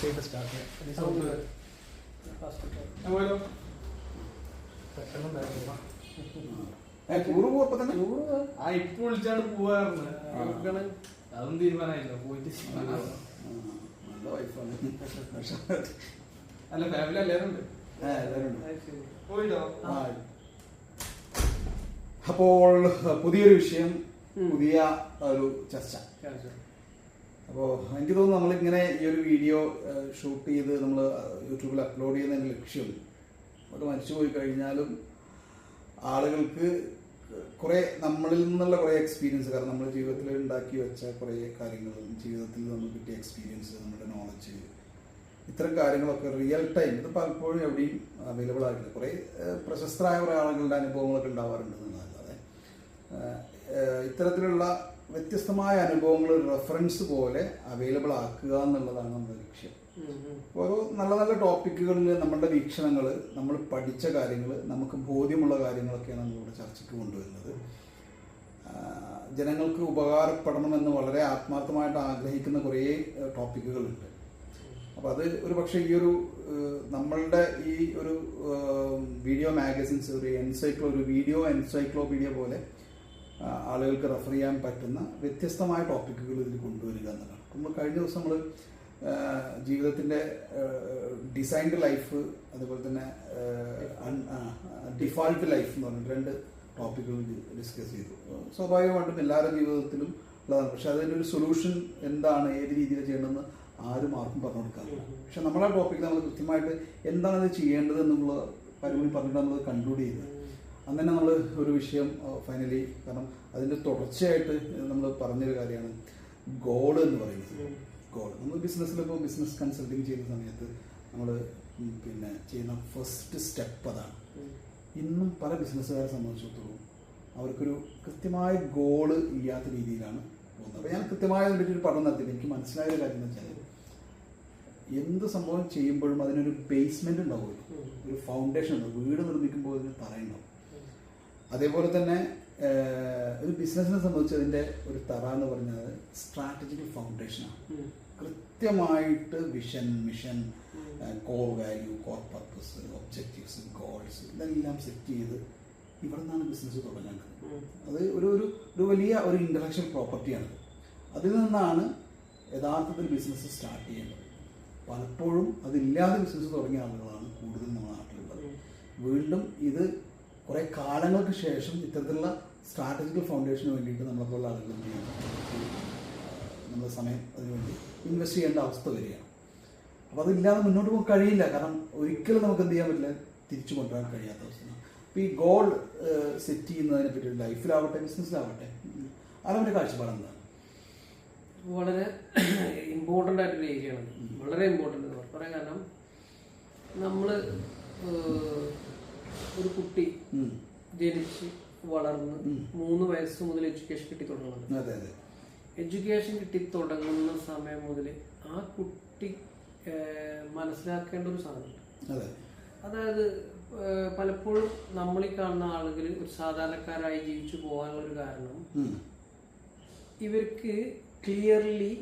ആയിട്ട് സ്റ്റാർട്ട് ചെയ്യാം പെട്ടെന്നുണ്ടായിരുന്നു ടൂറ് പോയപ്പോ തന്നെ ആ ഇപ്പൊ വിളിച്ചാണ് പോവാറുണ്ട് അതൊന്നും തീരുമാനമായില്ല? പോയിട്ട് നല്ല വൈഫാണ്. അല്ല ഫാമിലി എല്ലാവരും ഉണ്ട്? പോയിട്ടോ? അപ്പോൾ പുതിയൊരു വിഷയം പുതിയ ഒരു ചർച്ച. അപ്പോൾ എനിക്ക് തോന്നുന്നു നമ്മളിങ്ങനെ ഈ ഒരു വീഡിയോ ഷൂട്ട് ചെയ്ത് നമ്മൾ യൂട്യൂബിൽ അപ്ലോഡ് ചെയ്യുന്നതിന്റെ ലക്ഷ്യം. അത് മരിച്ചുപോയി കഴിഞ്ഞാലും ആളുകൾക്ക് കുറേ നമ്മളിൽ നിന്നുള്ള കുറേ എക്സ്പീരിയൻസ് കാരണം നമ്മൾ ജീവിതത്തിൽ ഉണ്ടാക്കി വെച്ച കുറേ കാര്യങ്ങൾ ജീവിതത്തിൽ നമുക്ക് കിട്ടിയ എക്സ്പീരിയൻസ് നമ്മുടെ നോളജ് ഇത്തരം കാര്യങ്ങളൊക്കെ റിയൽ ടൈം ഇത് പലപ്പോഴും എവിടെയും അവൈലബിൾ ആയിട്ടില്ല. കുറേ പ്രശസ്തരായ കുറേ ആളുകളുടെ അനുഭവങ്ങളൊക്കെ ഉണ്ടാവാറുണ്ട് എന്നുള്ളതല്ലാതെ. ഇത്തരത്തിലുള്ള വ്യത്യസ്തമായ അനുഭവങ്ങൾ റെഫറൻസ് പോലെ അവൈലബിൾ ആക്കുക എന്നുള്ളതാണ് നമ്മുടെ ലക്ഷ്യം. ഓരോ നല്ല നല്ല ടോപ്പിക്കുകളിൽ നമ്മളുടെ വീക്ഷണങ്ങൾ നമ്മൾ പഠിച്ച കാര്യങ്ങൾ നമുക്ക് ബോധ്യമുള്ള കാര്യങ്ങളൊക്കെയാണ് നമ്മളിവിടെ ചർച്ചയ്ക്ക് കൊണ്ടുവരുന്നത്. ജനങ്ങൾക്ക് ഉപകാരപ്പെടണമെന്ന് വളരെ ആത്മാർത്ഥമായിട്ട് ആഗ്രഹിക്കുന്ന കുറേ ടോപ്പിക്കുകളുണ്ട് അപ്പോൾ അത് ഒരു പക്ഷേ ഈ ഒരു നമ്മളുടെ ഈ ഒരു വീഡിയോ മാഗസിൻസ് ഒരു എൻസൈക്ലോ ഒരു വീഡിയോ എൻസൈക്ലോപീഡിയ പോലെ ആളുകൾക്ക് റെഫർ ചെയ്യാൻ പറ്റുന്ന വ്യത്യസ്തമായ ടോപ്പിക്കുകൾ ഇതിൽ കൊണ്ടുവരിക എന്നതാണ് നമ്മൾ കഴിഞ്ഞ ദിവസം നമ്മൾ ജീവിതത്തിന്റെ ഡിസൈൻഡ് ലൈഫ് അതുപോലെ തന്നെ ഡിഫാൾട്ട് ലൈഫ് എന്ന് പറഞ്ഞ രണ്ട് ടോപ്പിക്കുകൾ ഡിസ്കസ് ചെയ്തു. സ്വാഭാവികമായിട്ടും എല്ലാവരുടെ ജീവിതത്തിലും ഉള്ളതാണ്. പക്ഷെ ഒരു സൊല്യൂഷൻ എന്താണ് ഏത് രീതിയിൽ ചെയ്യണമെന്ന് ആരും ആർക്കും പറഞ്ഞു കൊടുക്കാറില്ല. പക്ഷെ നമ്മളെ ടോപ്പിക്കിൽ നമ്മൾ കൃത്യമായിട്ട് എന്താണ് അത് ചെയ്യേണ്ടത് എന്നുള്ള പരിപാടി പറഞ്ഞിട്ട് നമ്മൾ കൺക്ലൂഡ് ചെയ്തത് അന്ന് തന്നെ നമ്മൾ ഒരു വിഷയം ഫൈനലി കാരണം അതിന്റെ തുടർച്ചയായിട്ട് നമ്മൾ പറഞ്ഞൊരു കാര്യമാണ്. ഗോൾ എന്ന് പറയുന്നത്. ഗോൾ നമ്മൾ ബിസിനസ്സിലിപ്പോൾ ബിസിനസ് കൺസൾട്ടിങ് ചെയ്യുന്ന സമയത്ത് നമ്മൾ പിന്നെ ചെയ്യുന്ന ഫസ്റ്റ് സ്റ്റെപ്പ് അതാണ്. ഇന്നും പല ബിസിനസ്സുകാരെ സംബന്ധിച്ചിടത്തോളം അവർക്കൊരു കൃത്യമായ ഗോൾ ഇല്ലാത്ത രീതിയിലാണ് പോകുന്നത്. അപ്പോൾ ഞാൻ കൃത്യമായ ഒരു പഠനം നടത്തിയിട്ട് എനിക്ക് മനസ്സിലായ ഒരു കാര്യം എന്ന് വെച്ചാൽ എന്ത് സംഭവം ചെയ്യുമ്പോഴും അതിനൊരു ബേസ്മെന്റ് ഉണ്ടാവുമല്ലോ. ഒരു ഫൗണ്ടേഷൻ ഉണ്ടാവും വീട് നിർമ്മിക്കുമ്പോൾ അതിന് തറയുണ്ടാവും. അതേപോലെ തന്നെ ഒരു ബിസിനസ്സിനെ സംബന്ധിച്ച് അതിന്റെ ഒരു തറ എന്ന് പറഞ്ഞാൽ സ്ട്രാറ്റജിക്കൽ ഫൗണ്ടേഷനാണ് കൃത്യമായിട്ട് vision mission core value core purpose objectives goals ഇതെല്ലാം സെറ്റ് ചെയ്ത് ഇവിടെ നിന്നാണ് ബിസിനസ് തുടങ്ങുന്നത് അത് ഒരു ഒരു ഒരു വലിയ ഒരു ഇന്റലക്ച്വൽ പ്രോപ്പർട്ടിയാണ് അതിൽ നിന്നാണ് യഥാർത്ഥത്തിൽ ബിസിനസ് സ്റ്റാർട്ട് ചെയ്യേണ്ടത്. പലപ്പോഴും അതില്ലാതെ ബിസിനസ് തുടങ്ങിയ ആളുകളാണ് കൂടുതലും നമ്മുടെ നാട്ടിലുള്ളത്. വീണ്ടും ഇത് കുറെ കാലങ്ങൾക്ക് ശേഷം ഇത്തരത്തിലുള്ള സ്ട്രാറ്റജിക്കൽ ഫൗണ്ടേഷന് വേണ്ടിയിട്ട് നമ്മളെപ്പോലുള്ള ആളുകൾ എന്ത് ചെയ്യണം? നമ്മുടെ സമയം അതിനുവേണ്ടി ഇൻവെസ്റ്റ് ചെയ്യേണ്ട അവസ്ഥ വരികയാണ്. അപ്പോൾ അതില്ലാതെ മുന്നോട്ട് പോകാൻ കഴിയില്ല. കാരണം ഒരിക്കലും നമുക്ക് എന്ത് ചെയ്യാൻ പറ്റില്ല? തിരിച്ചു കൊണ്ടുവരാൻ കഴിയാത്ത അവസ്ഥയാണ്. അപ്പോൾ ഈ ഗോൾ സെറ്റ് ചെയ്യുന്നതിനെ പറ്റി ലൈഫിലാവട്ടെ ബിസിനസ്സിലാവട്ടെ അതിന്റെ കാഴ്ചപ്പാട് എന്താണ്? വളരെ ഇമ്പോർട്ടന്റ് ആയിട്ടൊരു ഏരിയയാണ് വളരെ ഇമ്പോർട്ടന്റ് എന്ന് പറയാൻ കാരണം നമ്മൾ ഒരു കുട്ടി. ജനിച്ച് വളർന്ന്. മൂന്ന് വയസ്സ് മുതൽ എഡ്യൂക്കേഷൻ കിട്ടി തുടങ്ങുന്നത്. എഡ്യൂക്കേഷൻ കിട്ടി തുടങ്ങുന്ന സമയം മുതൽ ആ കുട്ടി മനസ്സിലാക്കേണ്ട ഒരു സാധനമുണ്ട് അതെ. അതായത് പലപ്പോഴും നമ്മൾ ഈ കാണുന്ന ആളുകൾ ഒരു സാധാരണക്കാരായി ജീവിച്ചു പോകാനുള്ള ഒരു കാരണം ഇവർക്ക് ക്ലിയർലി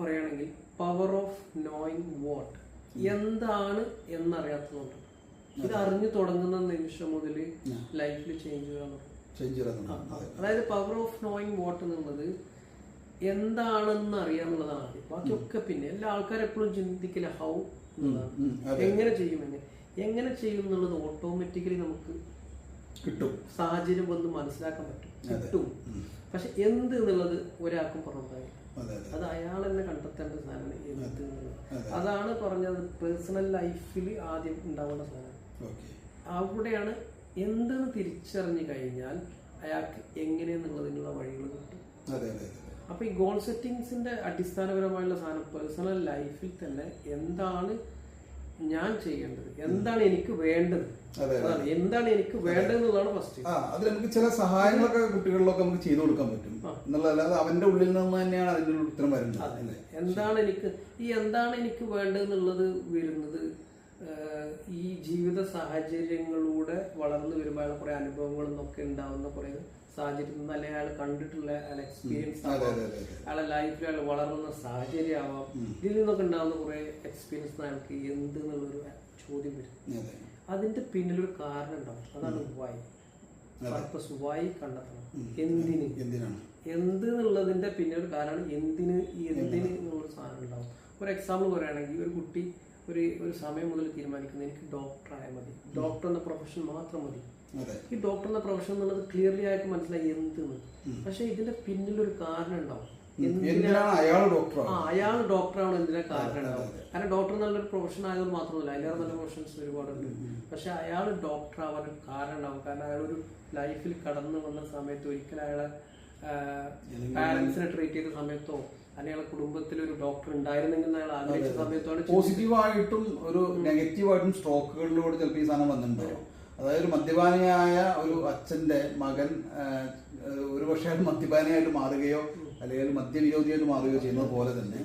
പറയുകയാണെങ്കിൽ പവർ ഓഫ് നോയിങ് വാട്ട് എന്താണ് എന്നറിയാത്തതുകൊണ്ട്. ഇത് അറിഞ്ഞു തുടങ്ങുന്ന നിമിഷം മുതൽ ലൈഫിൽ ചേഞ്ച് ചേഞ്ച് അതായത് പവർ ഓഫ് നോയിങ് വാട്ട് എന്നുള്ളത് എന്താണെന്ന് അറിയാന്നുള്ളതാണ് ബാക്കിയൊക്കെ പിന്നെ എല്ലാ ആൾക്കാരും എപ്പോഴും ചിന്തിക്കില്ല ഹൗ. എങ്ങനെ ചെയ്യും എങ്ങനെ എങ്ങനെ ചെയ്യും എന്നുള്ളത് ഓട്ടോമാറ്റിക്കലി നമുക്ക് കിട്ടും. സാഹചര്യം വന്ന് മനസ്സിലാക്കാൻ പറ്റും. കിട്ടും. പക്ഷെ എന്ത് എന്നുള്ളത് ഒരാൾക്കും പറഞ്ഞിട്ടില്ല അതെ അയാൾ തന്നെ കണ്ടെത്തേണ്ട സാധനമാണ് എന്ത് എന്നുള്ളത്. അതാണ് പറഞ്ഞത് പേഴ്സണൽ ലൈഫിൽ ആദ്യം ഉണ്ടാവേണ്ട സാധനം. അവിടെയാണ് എന്തെന്ന് തിരിച്ചറിഞ്ഞു കഴിഞ്ഞാൽ അയാൾക്ക് എങ്ങനെയെന്നുള്ളതിനുള്ള വഴികൾ കിട്ടും. അതെ അതെ അതെ. അപ്പൊ ഈ ഗോൾ സെറ്റിങ്സിന്റെ അടിസ്ഥാനപരമായുള്ള സാധനം പേഴ്സണൽ ലൈഫിൽ തന്നെ എന്താണ് ഞാൻ ചെയ്യേണ്ടത്? എന്താണ് എനിക്ക് വേണ്ടത്? അതെ, അതെ. എന്താണ് എനിക്ക് വേണ്ടതെന്നുള്ളതാണ് ഫസ്റ്റ് ആ അതിൽ നമുക്ക് ചില സഹായങ്ങളൊക്കെ കുട്ടികളിലൊക്കെ നമുക്ക് ചെയ്തു കൊടുക്കാൻ പറ്റും. എന്നുള്ളത് എന്നുള്ളതല്ലാതെ അവന്റെ ഉള്ളിൽ നിന്ന് തന്നെയാണ് അതിന്റെ ഉത്തരം വരുന്നത്. എന്താണ് എനിക്ക് ഈ എന്താണ് എനിക്ക് വേണ്ടതെന്നുള്ളത് വരുന്നത് ഈ ജീവിത സാഹചര്യങ്ങളിലൂടെ വളർന്നു വരുമ്പോൾ കുറെ അനുഭവങ്ങളും ഒക്കെ ഉണ്ടാവുന്ന കുറെ സാഹചര്യത്തിൽ നിന്ന് അല്ലെങ്കിൽ അയാൾ കണ്ടിട്ടുള്ള അയാൾ എക്സ്പീരിയൻസ് ആവാം. അയാളെ ലൈഫിൽ അയാൾ വളർന്ന സാഹചര്യം ആവാം ഇതിൽ നിന്നൊക്കെ ഉണ്ടാവുന്ന കുറെ എക്സ്പീരിയൻസ് അയാൾക്ക് എന്ത് എന്നുള്ളൊരു ചോദ്യം വരും. അതിന്റെ പിന്നിലൊരു കാരണം ഉണ്ടാവും അതാണ് വൈ. പർപ്പസ് വൈ കണ്ടെത്തണം. എന്തിന്? എന്ത് എന്നുള്ളതിന്റെ പിന്നിലൊരു കാരണം എന്തിന്? എന്തിന് എന്നുള്ളൊരു സാധനം ഉണ്ടാവും. ഒരു എക്സാമ്പിൾ പറയുകയാണെങ്കിൽ ഒരു കുട്ടി ഒരു ഒരു സമയം മുതൽ തീരുമാനിക്കുന്നത് എനിക്ക് ഡോക്ടറായാൽ മതി. ഡോക്ടർ എന്ന പ്രൊഫഷൻ മാത്രം മതി. ഈ ഡോക്ടർ എന്ന പ്രൊഫഷൻ എന്നുള്ളത് ക്ലിയർലി ആയിട്ട് മനസ്സിലായി എന്തെന്ന്. പക്ഷെ ഇതിന്റെ പിന്നിലൊരു കാരണം ഉണ്ടാവും. അയാൾ ഡോക്ടറാണ് അയാൾ ഡോക്ടറാണ് എന്തിനാ കാരണം ഉണ്ടാവും കാരണം ഡോക്ടർ നല്ലൊരു പ്രൊഫഷൻ ആയതുകൊണ്ട് മാത്രമല്ല അതിലേറെ നല്ല പ്രൊഫഷൻസ് ഒരുപാടുണ്ട്. പക്ഷെ അയാൾ ഡോക്ടർ ആവാൻ കാരണം ഉണ്ടാവും. കാരണം അയാൾ ഒരു ലൈഫിൽ കടന്നു വന്ന സമയത്ത് ഒരിക്കലും അയാളെ പാരന്റ്സിനെ ട്രീറ്റ് ചെയ്ത സമയത്തോ അല്ലെങ്കിൽ കുടുംബത്തിൽ ഒരു ഡോക്ടർ ഉണ്ടായിരുന്നെങ്കിൽ അയാൾ ആഗ്രഹിച്ച സമയത്താണ് പോസിറ്റീവായിട്ടും ഒരു നെഗറ്റീവായിട്ടും സ്ട്രോക്കുകളിലൂടെ ചിലപ്പോൾ ഈ സാധനം വന്നിട്ടുണ്ടാവും അതായത് ഒരു മദ്യപാനിയായ ഒരു അച്ഛന്റെ മകൻ ഒരു പക്ഷേ മദ്യപാനിയായിട്ട് മാറുകയോ അല്ലെങ്കിൽ മദ്യവിരോധിയായിട്ട് മാറുകയോ ചെയ്യുന്നത് പോലെ തന്നെ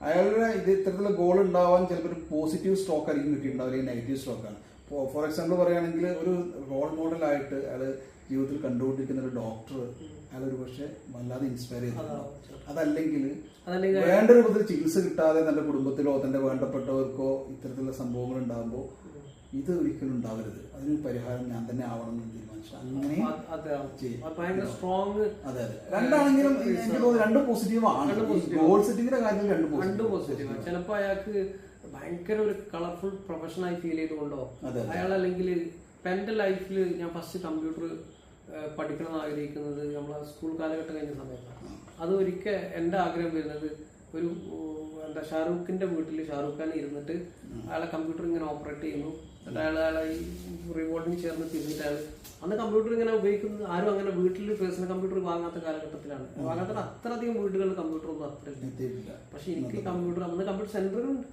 അയാളുടെ ഇത് ഇത്തരത്തിലുള്ള ഗോൾ ഉണ്ടാവാൻ ചിലപ്പോൾ ഒരു പോസിറ്റീവ് സ്ട്രോക്ക് ആയിരിക്കും കിട്ടിയിട്ടുണ്ടാവും അല്ലെങ്കിൽ നെഗറ്റീവ് സ്ട്രോക്കാണ് ഫോർ എക്സാമ്പിൾ പറയുകയാണെങ്കിൽ ഒരു റോൾ മോഡലായിട്ട് അയാൾ ജീവിതത്തിൽ കണ്ടുകൊണ്ടിരിക്കുന്ന ഒരു ഡോക്ടർ അയാൾ ഒരു പക്ഷെ വല്ലാതെ ഇൻസ്പയർ ചെയ്തിട്ടുണ്ടാവും അതല്ലെങ്കിൽ വേണ്ട രൂപത്തിൽ ചികിത്സ കിട്ടാതെ തന്റെ കുടുംബത്തിലോ തന്റെ വേണ്ടപ്പെട്ടവർക്കോ ഇത്തരത്തിലുള്ള സംഭവങ്ങൾ ഉണ്ടാകുമ്പോൾ ഇത് ഒരിക്കലും ഉണ്ടാവരുത്. അതിന് പരിഹാരം ഞാൻ തന്നെ ആവണം എന്ന് തീരുമാനിച്ചു. അങ്ങനെ സ്ട്രോങ് അതെ. അതെ രണ്ടാണെങ്കിലും എനിക്ക് തോന്നുന്നു രണ്ട് പോസിറ്റീവ് ഗോൾ സെറ്റിങ്ങിന്റെ കാര്യത്തിൽ രണ്ട് പോസിറ്റീവ് പോസിറ്റീവ് ചിലപ്പോ അയാൾക്ക് ഭയങ്കര ഒരു കളർഫുൾ പ്രൊഫഷനായി ഫീൽ ചെയ്തുകൊണ്ടോ. അയാൾ അല്ലെങ്കിൽ എന്റെ ലൈഫിൽ ഞാൻ ഫസ്റ്റ് കമ്പ്യൂട്ടർ പഠിക്കണം ആഗ്രഹിക്കുന്നത് നമ്മളെ സ്കൂൾ കാലഘട്ടം കഴിഞ്ഞ സമയത്താണ് അത് ഒരിക്കൽ എന്റെ ആഗ്രഹം വരുന്നത് ഒരു എന്താ ഷാറൂഖിന്റെ വീട്ടിൽ ഷാറൂഖ് ഖാൻ ഇരുന്നിട്ട് അയാളെ കമ്പ്യൂട്ടർ ഇങ്ങനെ ഓപ്പറേറ്റ് ചെയ്യുന്നു. എന്നിട്ട് അയാൾ അയാളെ ഈ റിവോൾഡിങ് ചേർന്ന് തിരിഞ്ഞിട്ട് അയാൾ അന്ന് കമ്പ്യൂട്ടർ ഇങ്ങനെ ഉപയോഗിക്കുന്നത് ആരും അങ്ങനെ വീട്ടിൽ പേഴ്സണൽ കമ്പ്യൂട്ടർ വാങ്ങാത്ത കാലഘട്ടത്തിലാണ്. വാങ്ങാത്ത അത്രയധികം വീടുകളിൽ കമ്പ്യൂട്ടർ ഒന്നും അത്ര പക്ഷെ എനിക്ക് കമ്പ്യൂട്ടർ അന്ന് കമ്പ്യൂട്ടർ സെന്ററുകളുണ്ട്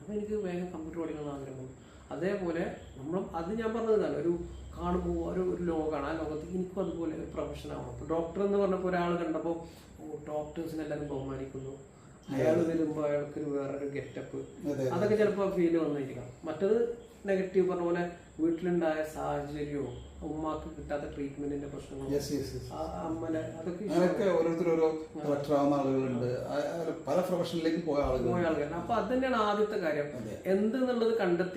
അപ്പൊ എനിക്ക് വേഗം കമ്പ്യൂട്ടർ പഠിക്കണം ആഗ്രഹമുണ്ട്. അതേപോലെ നമ്മൾ അത് ഞാൻ പറഞ്ഞതാണ് ഒരു കാണുമ്പോൾ ഒരു ഒരു ലോകമാണ് ആ ലോകത്തേക്ക് എനിക്കും അതുപോലെ ഒരു പ്രൊഫഷൻ ആവണം അപ്പോൾ ഡോക്ടർ എന്ന് പറഞ്ഞപ്പോൾ ഒരാൾ കണ്ടപ്പോൾ ഡോക്ടേഴ്സിനെ എല്ലാവരും ബഹുമാനിക്കുന്നു. അയാൾ വരുമ്പോൾ അയാൾക്ക് ഒരു വേറൊരു ഗെറ്റപ്പ് അതൊക്കെ ചിലപ്പോൾ ഫീൽ വന്നിരിക്കാം മറ്റത് നെഗറ്റീവ് പറഞ്ഞ പോലെ വീട്ടിലുണ്ടായ സാഹചര്യവും ഉമ്മാക്ക് കിട്ടാത്ത ട്രീറ്റ്മെന്റിന്റെ പ്രശ്നങ്ങളും അമ്മനെ അതൊക്കെ കളക്ടർ ആവുന്ന ആളുകളുണ്ട്. പല പ്രൊഫഷനിലേക്ക് പോയ പോയ ആളുകൾ. അപ്പൊ അത് തന്നെയാണ് ആദ്യത്തെ കാര്യം. എന്ത് എന്നുള്ളത് കണ്ടെത്തി